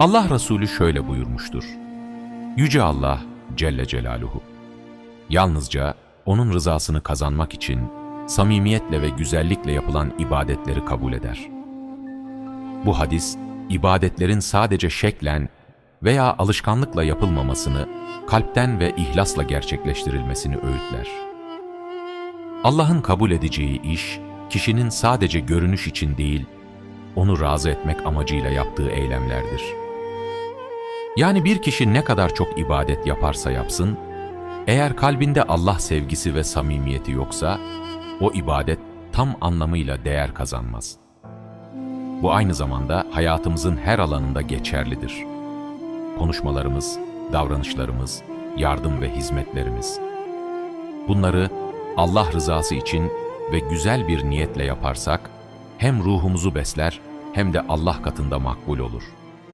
Allah Resulü şöyle buyurmuştur. Yüce Allah Celle Celaluhu. Yalnızca O'nun rızasını kazanmak için samimiyetle ve güzellikle yapılan ibadetleri kabul eder. Bu hadis, ibadetlerin sadece şeklen veya alışkanlıkla yapılmamasını, kalpten ve ihlasla gerçekleştirilmesini öğütler. Allah'ın kabul edeceği iş, kişinin sadece görünüş için değil, onu razı etmek amacıyla yaptığı eylemlerdir. Yani bir kişi ne kadar çok ibadet yaparsa yapsın, eğer kalbinde Allah sevgisi ve samimiyeti yoksa, o ibadet tam anlamıyla değer kazanmaz. Bu aynı zamanda hayatımızın her alanında geçerlidir. Konuşmalarımız, davranışlarımız, yardım ve hizmetlerimiz. Bunları Allah rızası için ve güzel bir niyetle yaparsak, hem ruhumuzu besler hem de Allah katında makbul olur.''